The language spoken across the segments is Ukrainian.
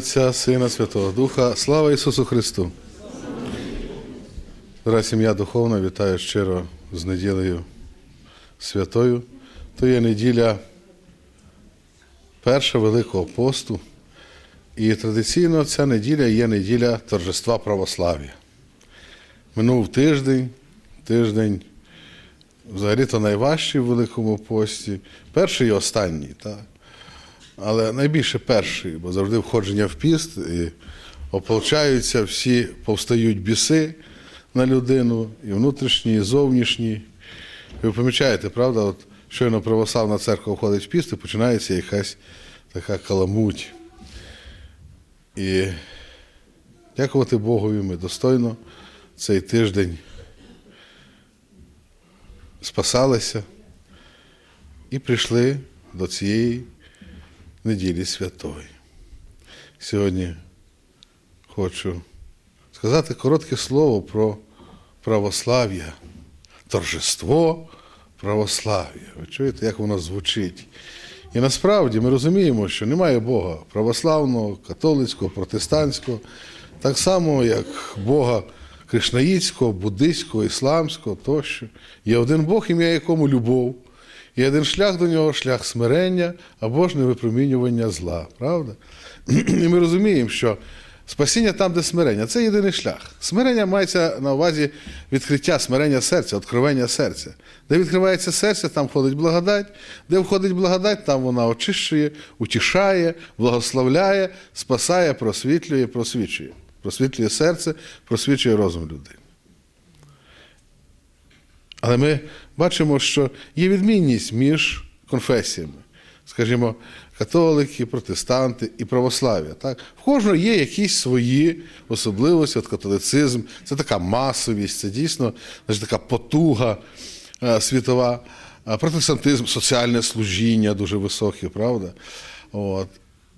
Отця, Сина, Святого Духа. Слава Ісусу Христу! Дорога сім'я духовна, вітаю щиро з неділею святою. То є неділя перша Великого посту. І традиційно ця неділя є неділя торжества православ'я. Минув тиждень, тиждень взагалі-то найважчий в Великому пості, перший і останній. Так? Але найбільше перший, бо завжди входження в піст і ополчаються, всі повстають біси на людину, і внутрішні, і зовнішні. Ви помічаєте, правда, от щойно православна церква входить в піст і починається якась така каламуть. І дякувати Богові, ми достойно цей тиждень спасалися і прийшли до цієї неділі святої. Сьогодні хочу сказати коротке слово про православ'я, торжество православ'я. Ви чуєте, як воно звучить? І насправді ми розуміємо, що немає Бога православного, католицького, протестантського, так само, як Бога кришнаїцького, буддийського, ісламського тощо. Є один Бог, ім'я якому любов. І один шлях до нього шлях смирення або ж невипромінювання зла. Правда? І ми розуміємо, що спасіння там, де смирення, це єдиний шлях. Смирення мається на увазі відкриття смирення серця, откровення серця. Де відкривається серце, там входить благодать, де входить благодать, там вона очищує, утішає, благословляє, спасає, просвітлює, просвічує. Просвітлює серце, просвічує розум людини. Але ми бачимо, що є відмінність між конфесіями, скажімо, католики, протестанти і православ'я. Так? В кожного є якісь свої особливості, от католицизм, це така масовість, це дійсно значить, така потуга е, світова, протестантизм, соціальне служіння дуже високе, правда? От.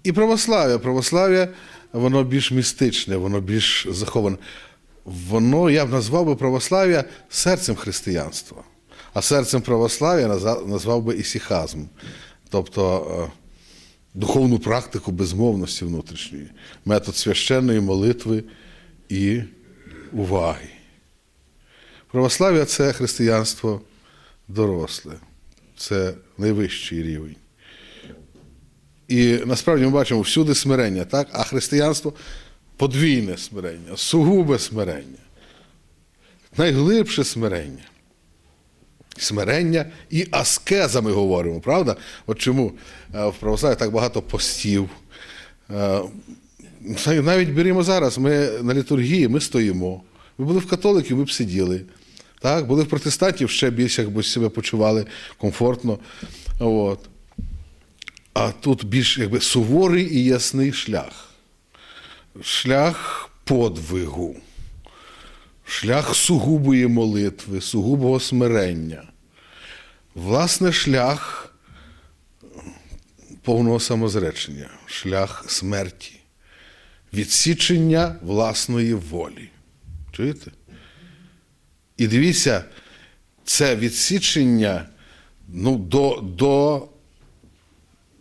І православ'я. Православ'я, воно більш містичне, воно більш заховане воно, я б назвав би православ'я серцем християнства. А серцем православ'я назвав би ісіхазм, тобто е, духовну практику безмовності внутрішньої, метод священної молитви і уваги. Православ'я це християнство доросле, це найвищий рівень. І насправді ми бачимо всюди смирення, так? а християнство подвійне смирення, сугубе смирення, найглибше смирення. Смирення і аскеза ми говоримо, правда? От чому е, в православі так багато постів. Е, Навіть беремо зараз, ми на літургії ми стоїмо. Ви були в католиків, ви б сиділи. Так? Були в протестантів ще більше, якби себе почували комфортно. От. А тут більш якби суворий і ясний шлях шлях подвигу, шлях сугубої молитви, сугубого смирення, власне, шлях повного самозречення, шлях смерті, відсічення власної волі. Чуєте? І дивіться, це відсічення ну, до, до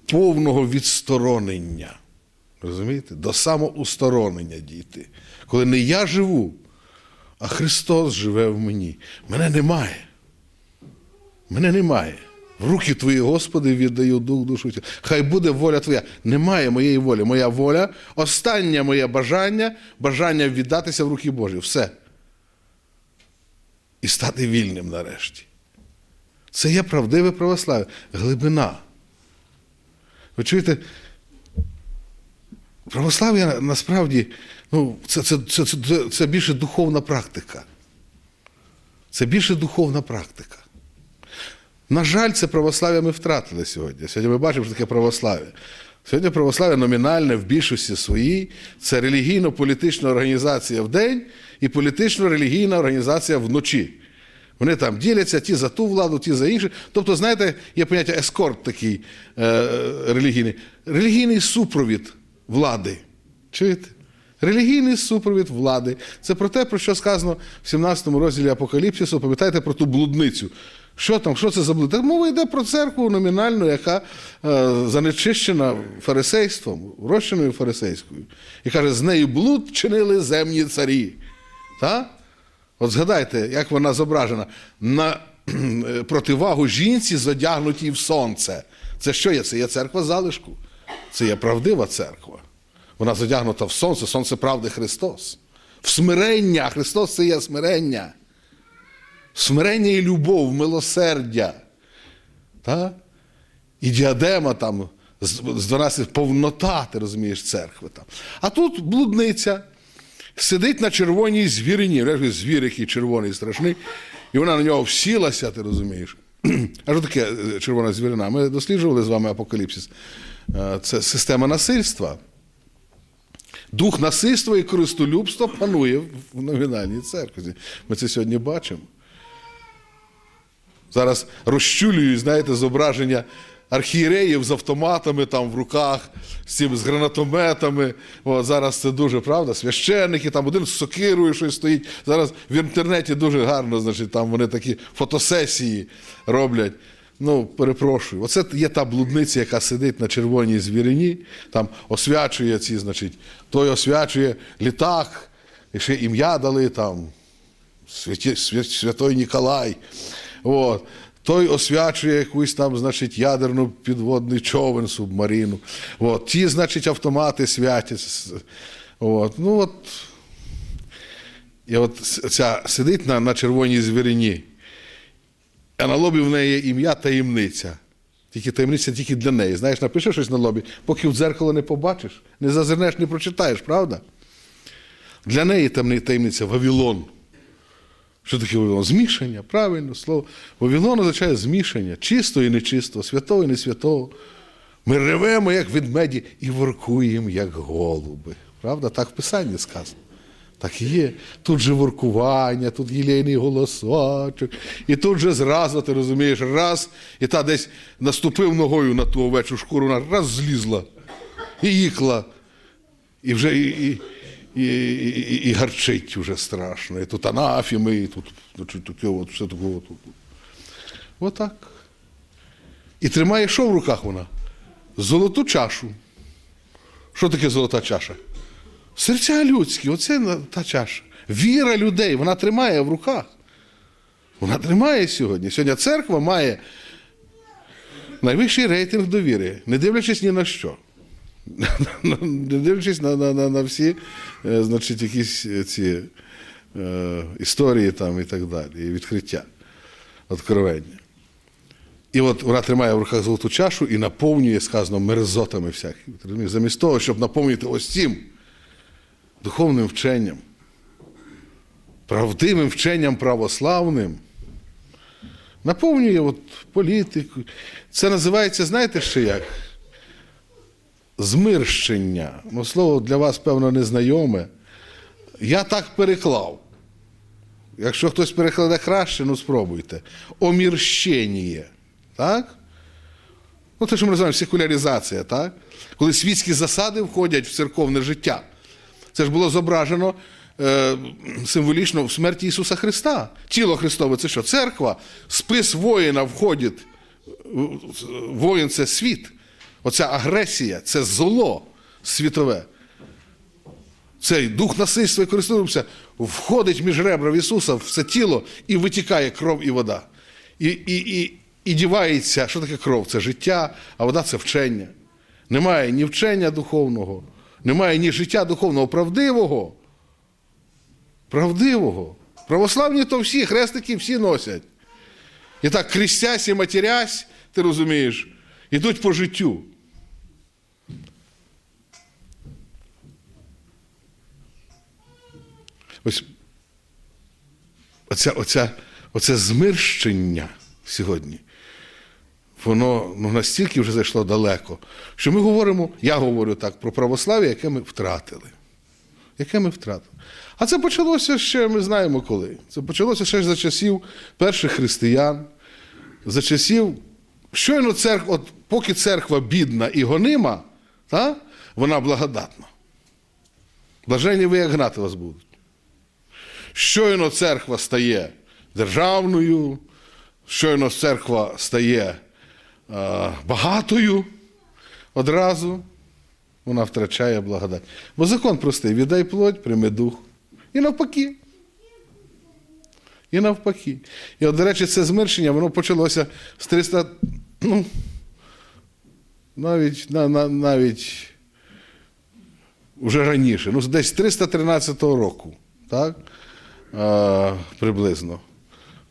повного відсторонення. Розумієте? До самоусторонення дійти. Коли не я живу, а Христос живе в мені. Мене немає. Мене немає. В руки твої, Господи, віддаю дух, душу. Хай буде воля Твоя. Немає моєї волі. Моя воля, останнє моє бажання, бажання віддатися в руки Божі. Все. І стати вільним нарешті. Це є правдиве православ'я, глибина. Ви чуєте? Православ'я насправді ну, це, це, це, це, це більше духовна практика. Це більше духовна практика. На жаль, це православ'я ми втратили сьогодні. Сьогодні ми бачимо, що таке православ'я. Сьогодні православ'я номінальне в більшості своїй це релігійно-політична організація в день і політично-релігійна організація вночі. Вони там діляться ті за ту владу, ті за іншу. Тобто, знаєте, є поняття ескорт такий е, релігійний. Релігійний супровід влади. Чуєте? Релігійний супровід влади. Це про те, про що сказано в 17 розділі Апокаліпсису. Пам'ятаєте про ту блудницю, Що там, що це за блуд? Так мова йде про церкву номінальну, яка е, занечищена фарисейством, розчиною фарисейською. І каже, з нею блуд чинили земні царі. Та? От згадайте, як вона зображена на е, противагу жінці, задягнутій в сонце. Це що є? Це є церква залишку. Це є правдива церква. Вона задягнута в сонце, сонце правди Христос. В смирення. Христос це є смирення. Смирення і любов, милосердя. Та? І діадема там з з 12 повнота, ти розумієш, церкви там. А тут блудниця сидить на червоній звірині, Реж, звір, який червоний, страшний, і вона на нього всілася, ти розумієш. А що таке е, червона звірина? Ми досліджували з вами апокаліпсис. Е, Це система насильства. Дух насильства і користолюбства панує в номінальній церкві. Ми це сьогодні бачимо. Зараз розчулюють, знаєте, зображення архієреїв з автоматами там в руках, з цим з гранатометами. От, зараз це дуже правда. Священники, там один з сокирою щось стоїть. Зараз в інтернеті дуже гарно, значить, там вони такі фотосесії роблять. Ну, перепрошую, оце є та блудниця, яка сидить на червоній звірині, там освячує ці, значить, той освячує літак, і ще ім'я дали там. Святі, свя- Святой Ніколай. От. Той освячує якусь там, значить, ядерну підводний човен, субмарину. От. Ті, значить, автомати святять. От. Ну, от. І от ця сидить на, на червоній звірині, а на лобі в неї ім'я таємниця. Тільки таємниця тільки для неї. Знаєш, напиши щось на лобі, поки в дзеркало не побачиш, не зазирнеш, не прочитаєш, правда? Для неї таємниця Вавилон. Що таке Вавилон? Змішання, правильно слово. Вавилон означає змішання, чистого і нечистого, святого і несвятого. Ми ревемо, як ведмеді, і воркуємо, як голуби. Правда? Так в Писанні сказано. Так і є. Тут же воркування, тут єлейний голосочок. І тут же зразу, ти розумієш, раз, і та десь наступив ногою на ту овечу шкуру, вона раз злізла і ікла. І вже і, і, і, і, і гарчить вже страшно. І тут анафіми, і тут, таке от, все таке. От, от. Отак. І тримає що в руках вона? Золоту чашу. Що таке золота чаша? Серця людські, оце та чаша. Віра людей, вона тримає в руках. Вона тримає сьогодні. Сьогодні церква має найвищий рейтинг довіри, не дивлячись ні на що. Не дивлячись на, на, на, на всі е, значить, якісь е, ці е, історії там і так далі, і відкриття, откровення. І от вона тримає в руках золоту чашу і наповнює, сказано, мерзотами всякими. Замість того, щоб наповнити ось цим духовним вченням, правдивим вченням православним, наповнює от політику. Це називається, знаєте ще як? Змирщення. Ну, слово для вас, певно, незнайоме. Я так переклав. Якщо хтось перекладе краще, ну спробуйте. Омірщення. Так? Ну, те, що ми називаємо секуляризація, так? Коли світські засади входять в церковне життя. Це ж було зображено е, символічно в смерті Ісуса Христа. Тіло Христове це що? Церква, спис воїна входить. Воїн це світ. Оця агресія, це зло світове. Цей дух насильства і користуємося, входить між ребра в Ісуса в це тіло і витікає кров і вода. І, і, і, і дівається, що таке кров? Це життя, а вода це вчення. Немає ні вчення духовного, немає ні життя духовного, правдивого. Правдивого. Православні то всі, хрестики всі носять. І так крістясь і матерясь, ти розумієш, ідуть по життю. Ось оця, оця, оце змирщення сьогодні, воно ну, настільки вже зайшло далеко, що ми говоримо, я говорю так, про православ'я, яке ми втратили. Яке ми втратили. А це почалося ще, ми знаємо коли. Це почалося ще за часів перших християн, за часів, щойно церква, от поки церква бідна і гонима, та, вона благодатна. Блаженні ви, як гнати вас будуть. Щойно церква стає державною, щойно церква стає багатою одразу, вона втрачає благодать. Бо закон простий: віддай плоть, прийми дух. І навпаки. І навпаки. І от, до речі, це змиршення, воно почалося з 300, ну, навіть, на, на, навіть вже раніше, ну, десь з 313 року, так? А, приблизно.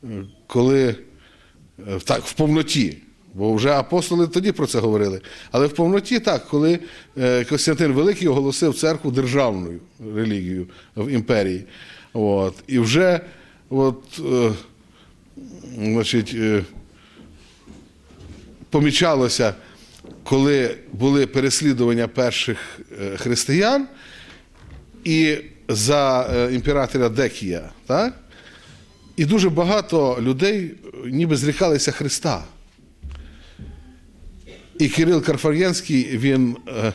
Е, Коли е, так, в повноті. Бо вже апостоли тоді про це говорили. Але в повноті так, коли е, Костянтин Великий оголосив церкву державною релігією в імперії. От, і вже от, е, значить, е, помічалося, коли були переслідування перших е, християн, і за е, імператора Декія, так? і дуже багато людей ніби зрікалися Христа. І Кирил Карфагенський він е,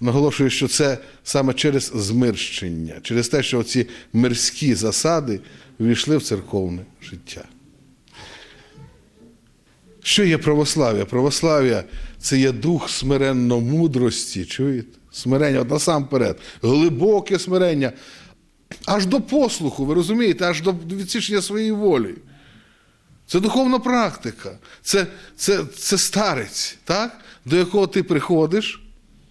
наголошує, що це саме через змирщення, через те, що ці мирські засади ввійшли в церковне життя. Що є православ'я? Православ'я це є дух смиренно мудрості, чуєте? Смирення, от насамперед, глибоке смирення, аж до послуху, ви розумієте, аж до відсічення своєї волі. Це духовна практика, це, це, це старець, так? До якого ти приходиш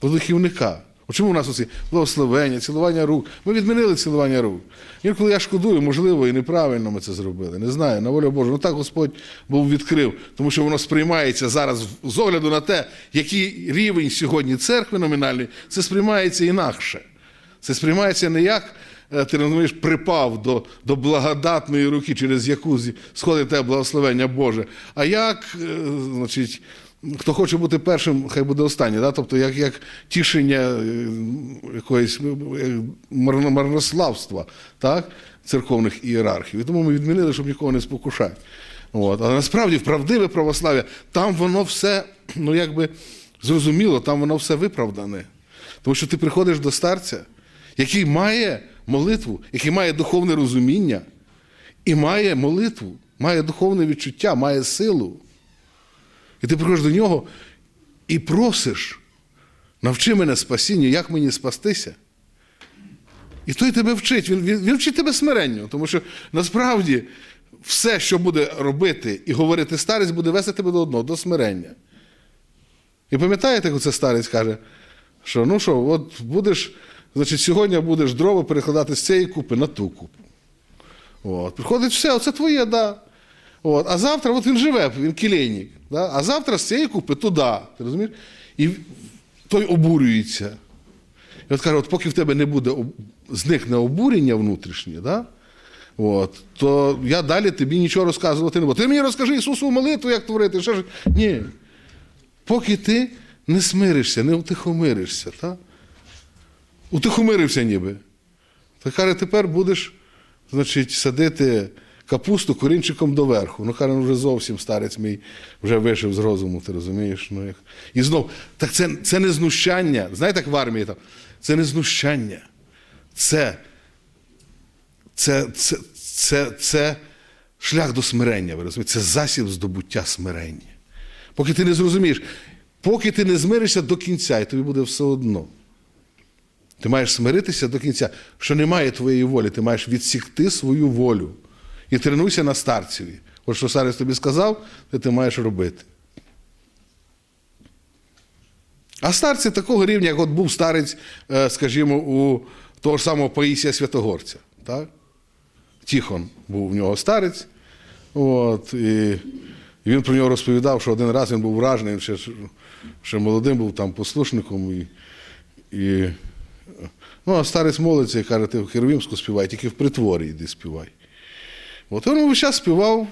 до духівника. Чому у нас оці благословення, цілування рук? Ми відмінили цілування рук. Інколи я шкодую, можливо, і неправильно ми це зробили. Не знаю, на волю Божу. Ну так Господь був відкрив, тому що воно сприймається зараз з огляду на те, який рівень сьогодні церкви номінальний, це сприймається інакше. Це сприймається не як е, ти розумієш, припав до, до благодатної руки, через яку сходить те благословення Боже. А як, е, значить, хто хоче бути першим, хай буде останній. Да? Тобто, як, як тішення е, якоїсь е, марнославства так? церковних ієрархів. І тому ми відмінили, щоб нікого не спокушати. От. Але насправді, правдиве православ'я, там воно все, ну якби зрозуміло, там воно все виправдане. Тому що ти приходиш до старця, який має молитву, який має духовне розуміння, і має молитву, має духовне відчуття, має силу. І ти приходиш до нього і просиш, навчи мене спасінню, як мені спастися. І той тебе вчить, він, він, він вчить тебе смиренню, тому що насправді все, що буде робити і говорити старець, буде вести тебе до одного, до смирення. І пам'ятаєте, як це старець каже, що ну що, от будеш, значить, сьогодні будеш дрова перекладати з цієї купи на ту купу. От. Приходить все, оце твоє, да. От. А завтра от він живе, він кілейник. Да? А завтра з цієї купи туди. Ти розумієш? І той обурюється. І от каже, от поки в тебе не буде зникне обурення внутрішнє, да? от, то я далі тобі нічого розказувати не буду. Ти мені розкажи Ісусу молитву, як творити. Що ж? Ні. Поки ти не смиришся, не утихомиришся. Та? Утихомирився ніби. То каже, тепер будеш значить, садити капусту корінчиком доверху. Ну, ну вже зовсім старець мій вже вийшов з розуму, ти розумієш? Ну, як... І знов, так це, це не знущання. Знаєте, як в армії там? Це не знущання. Це, це, це, це, це шлях до смирення, ви розумієте? Це засіб здобуття смирення. Поки ти не зрозумієш, поки ти не змиришся до кінця, і тобі буде все одно. Ти маєш смиритися до кінця, що немає твоєї волі, ти маєш відсікти свою волю. І тренуйся на старцеві. От що старець тобі сказав, те ти маєш робити. А старці такого рівня, як от був старець, е, скажімо, у того ж самого Паїсія Святогорця. Так? Тіхон був в нього старець. От, і він про нього розповідав, що один раз він був вражений, він ще, ще молодим був там послушником. І, і, ну, а старець молиться і каже, ти в Херовімську співай, тільки в притворі йди співай. От він весь час співав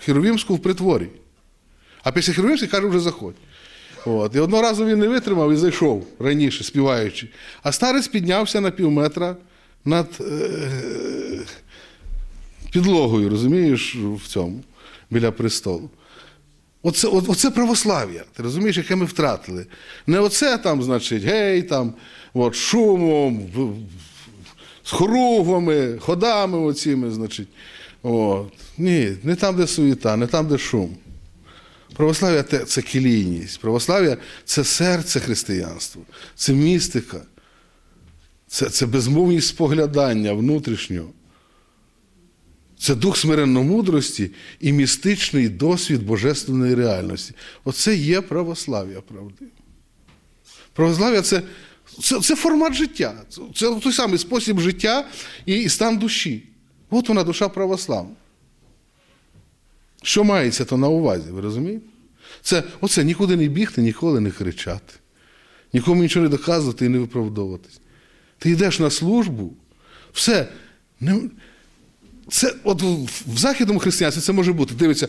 Херовімську в притворі. А після Херовімської каже, вже заходь. От. І одного разу він не витримав і зайшов раніше, співаючи. А старець піднявся на пів метра над е, підлогою, розумієш, в цьому, біля престолу. Оце, от- оце православ'я, ти розумієш, яке ми втратили. Не оце там, значить, гей, там, от, шумом, з хоругвами, ходами оціми, значить. От. Ні, не там, де суєта, не там, де шум. Православ'я це кілійність. Православ'я це серце християнства, це містика, це, це безмовність споглядання внутрішнього. Це дух смиренно-мудрості і містичний досвід божественної реальності. Оце є православ'я, правди. Православ'я це, це, це формат життя. Це, той самий спосіб життя і, і стан душі. От вона душа православна. Що мається то на увазі, ви розумієте? Це оце нікуди не бігти, ніколи не кричати, нікому нічого не доказувати і не виправдовуватись. Ти йдеш на службу, все. Не, це от в, західному християнстві це може бути. Дивиться,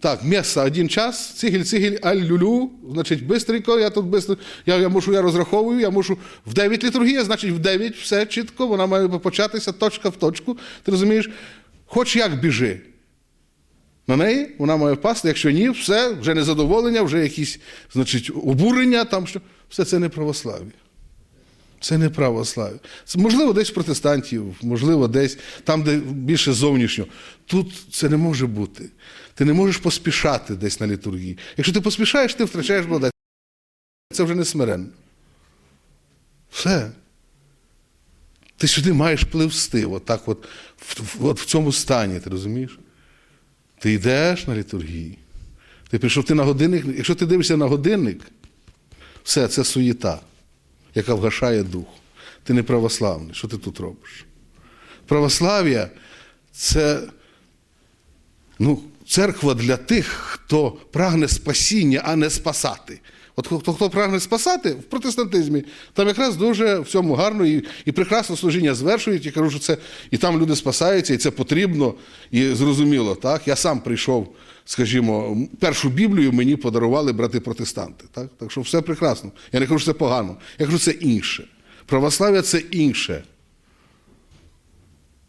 так, м'ясо один час, цигель, цигель, аль-люлю, значить, бистренько, я тут бистро, я, я мушу, я розраховую, я мушу в 9 літургія, значить в 9 все чітко, вона має початися точка в точку. Ти розумієш? Хоч як біжи. На неї вона має впасти, якщо ні, все, вже незадоволення, вже якісь, значить, обурення, там що. Все це не православ'я. Це не православ'я. Це, можливо, десь протестантів, можливо, десь там, де більше зовнішньо. Тут це не може бути. Ти не можеш поспішати десь на літургії. Якщо ти поспішаєш, ти втрачаєш благодать. Це вже не смиренно. Все. Ти сюди маєш пливсти, отак от, в- от в цьому стані, ти розумієш? Ти йдеш на літургії. Ти прийшов ти на годинник. Якщо ти дивишся на годинник, все, це суєта, яка вгашає дух. Ти не православний. Що ти тут робиш? Православ'я це ну, церква для тих, хто прагне спасіння, а не спасати. От хто, хто прагне спасати в протестантизмі, там якраз дуже в цьому гарно і, і прекрасно служіння звершують. І кажу, що це і там люди спасаються, і це потрібно, і зрозуміло. Так? Я сам прийшов, скажімо, першу Біблію мені подарували брати-протестанти. Так? так що все прекрасно. Я не кажу, що це погано. Я кажу, це інше. Православ'я це інше.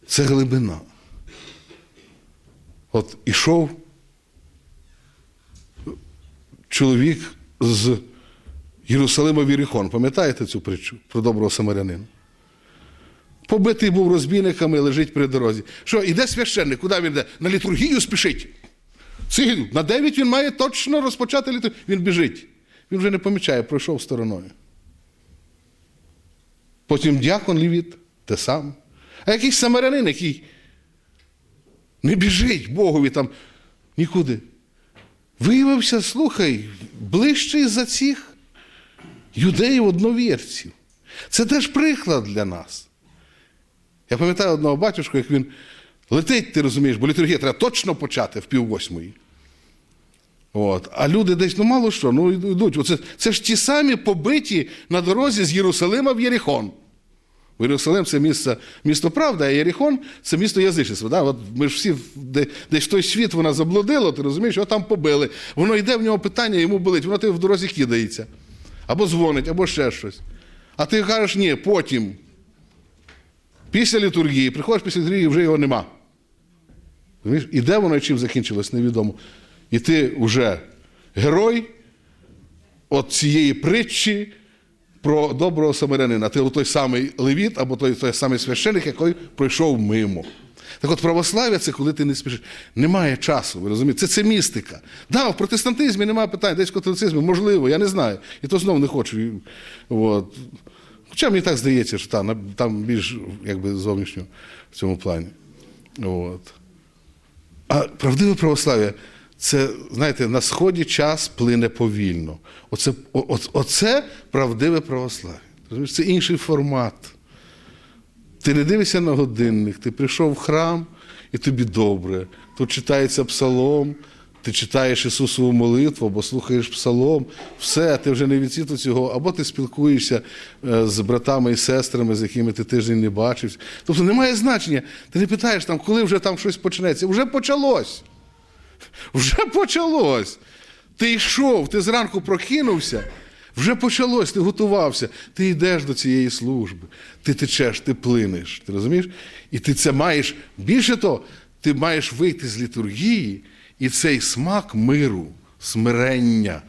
Це глибина. От ішов чоловік з Єрусалима в Єрихон. Пам'ятаєте цю притчу про доброго самарянина? Побитий був розбійниками, лежить при дорозі. Що, іде священник, куди він йде? На літургію спішить. Цигель, на 9 він має точно розпочати літургію. Він біжить. Він вже не помічає, пройшов стороною. Потім дякон лівіт, те саме. А якийсь самарянин, який не біжить Богові там нікуди. Виявився, слухай, ближчий за цих юдеїв одновірців. Це теж приклад для нас. Я пам'ятаю одного батюшка, як він летить, ти розумієш, бо літургія треба точно почати в пів восьмої. От. А люди десь, ну мало що, ну йдуть. Оце, це ж ті самі побиті на дорозі з Єрусалима в Єрихон. Єрусалим це місце, місто правда, а Єріхон це місто язичництва. Да? От ми ж всі де, десь той світ вона заблудила, ти розумієш, його там побили. Воно йде в нього питання, йому болить, воно тебе в дорозі кидається. Або дзвонить, або ще щось. А ти кажеш, ні, потім. Після літургії, приходиш після літургії, вже його нема. Розумієш? І де воно і чим закінчилось, невідомо. І ти вже герой от цієї притчі про доброго самарянина. Ти той самий левіт або той, той самий священик, який пройшов мимо. Так от православ'я це коли ти не спішиш. Немає часу, ви розумієте? Це, це містика. Да, в протестантизмі немає питань, десь в католицизмі, можливо, я не знаю. І то знову не хочу. От. Хоча мені так здається, що там, там більш якби, зовнішньо в цьому плані. От. А правдиве православ'я це, знаєте, на сході час плине повільно. Оце, оце правдиве православ'я. Це інший формат. Ти не дивишся на годинник, ти прийшов в храм і тобі добре. Тут читається псалом, ти читаєш Ісусову молитву або слухаєш псалом, все, ти вже не від світу цього, або ти спілкуєшся е, з братами і сестрами, з якими ти тиждень не бачився. Тобто немає значення. Ти не питаєш, там, коли вже там щось почнеться. Вже почалось. Вже почалось. Ти йшов, ти зранку прокинувся, вже почалось, ти готувався. Ти йдеш до цієї служби, ти течеш, ти плинеш. Ти розумієш? І ти це маєш. Більше того, ти маєш вийти з літургії і цей смак миру, смирення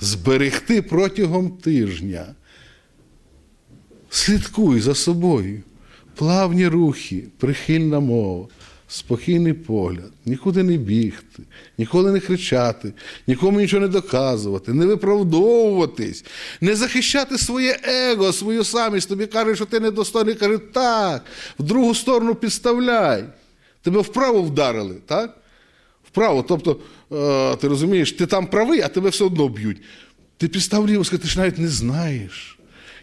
зберегти протягом тижня. Слідкуй за собою. Плавні рухи, прихильна мова. Спокійний погляд, нікуди не бігти, ніколи не кричати, нікому нічого не доказувати, не виправдовуватись, не захищати своє его, свою самість. Тобі кажуть, що ти недостойний, каже, так, в другу сторону підставляй. Тебе вправо вдарили, так? Вправо. Тобто, е, ти розумієш, ти там правий, а тебе все одно б'ють. Ти підстав ліво, ти ж навіть не знаєш.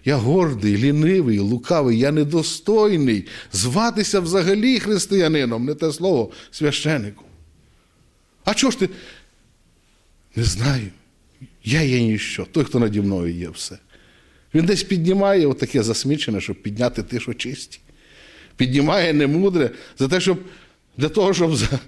Я гордий, лінивий, лукавий, я недостойний зватися взагалі християнином, не те слово, священником. А чого ж ти? Не знаю. Я є ніщо, той, хто наді мною є все. Він десь піднімає отаке засмічене, щоб підняти ті, що чисті. Піднімає немудре за те, щоб для того, щоб за,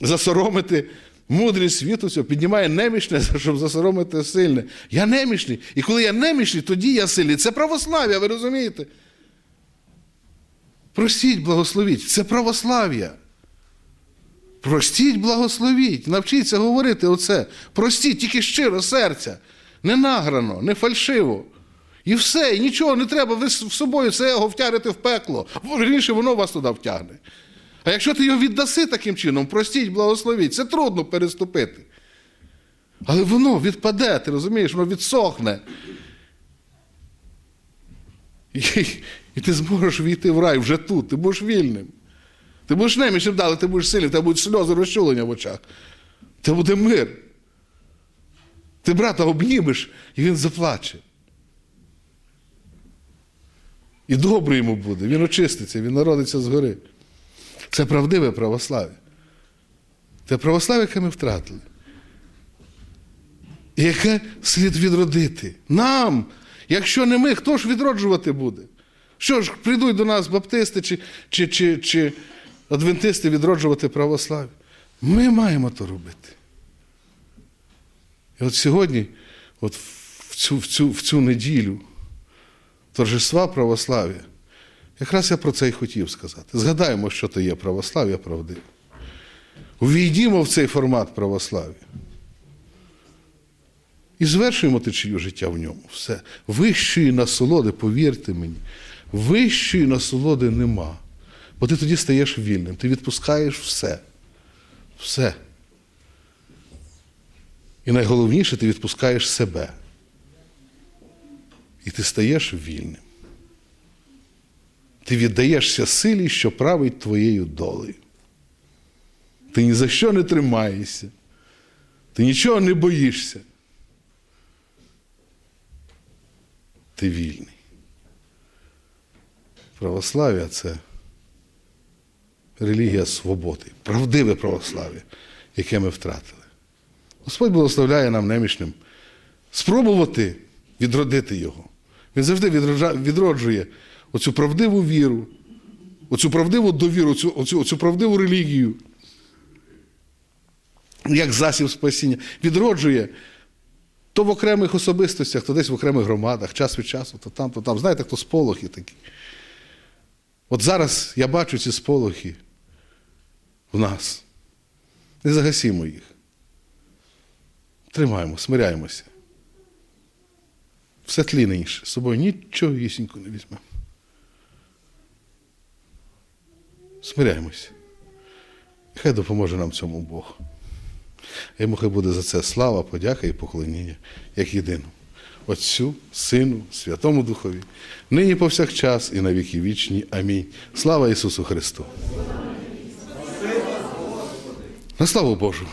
засоромити мудрість світу цього, піднімає немічне, щоб засоромити сильне. Я немічний. І коли я немічний, тоді я сильний. Це православ'я, ви розумієте? Простіть, благословіть. Це православ'я. Простіть, благословіть. Навчіться говорити оце. Простіть, тільки щиро серця. Не награно, не фальшиво. І все, і нічого не треба. Ви з собою це його втягнете в пекло. Вірніше, воно вас туди втягне. А якщо ти його віддаси таким чином, простіть, благословіть, це трудно переступити. Але воно відпаде, ти розумієш, воно відсохне. І, і ти зможеш війти в рай вже тут, ти будеш вільним. Ти будеш немічним далі, ти будеш сильним, тебе будуть сльози розчулення в очах. Це буде мир. Ти брата обнімеш, і він заплаче. І добре йому буде, він очиститься, він народиться згори. Це правдиве православ'я. Це православ'я, яке ми втратили. Яке слід відродити. Нам, якщо не ми, хто ж відроджувати буде? Що ж, прийдуть до нас баптисти чи, чи, чи, чи адвентисти відроджувати православ'я? Ми маємо то робити. І от сьогодні, от в цю, в цю, в цю неділю торжества православ'я, якраз я про це і хотів сказати. Згадаємо, що то є православ'я правдиве. Увійдімо в цей формат православ'я. І звершуємо течію життя в ньому. Все. Вищої насолоди, повірте мені, вищої насолоди нема. Бо ти тоді стаєш вільним, ти відпускаєш все. Все. І найголовніше, ти відпускаєш себе. І ти стаєш вільним. Ти віддаєшся силі, що править твоєю долею. Ти ні за що не тримаєшся, ти нічого не боїшся. Ти вільний. Православ'я це релігія свободи, правдиве православ'я, яке ми втратили. Господь благословляє нам немічним спробувати відродити його. Він завжди відроджує оцю правдиву віру, оцю правдиву довіру, оцю, оцю, оцю правдиву релігію, як засіб спасіння, відроджує то в окремих особистостях, то десь в окремих громадах, час від часу, то там, то там. Знаєте, хто сполохи такі. От зараз я бачу ці сполохи в нас. Не загасімо їх. Тримаємо, смиряємося. Все тлі інше. З собою нічого гісінько не візьмемо. Смиряємося. Хай допоможе нам цьому Бог. Йому хай буде за це слава, подяка і поклоніння, як єдину. Отцю, Сину, Святому Духові, нині повсякчас і на віки вічні. Амінь. Слава Ісусу Христу! На славу Божу!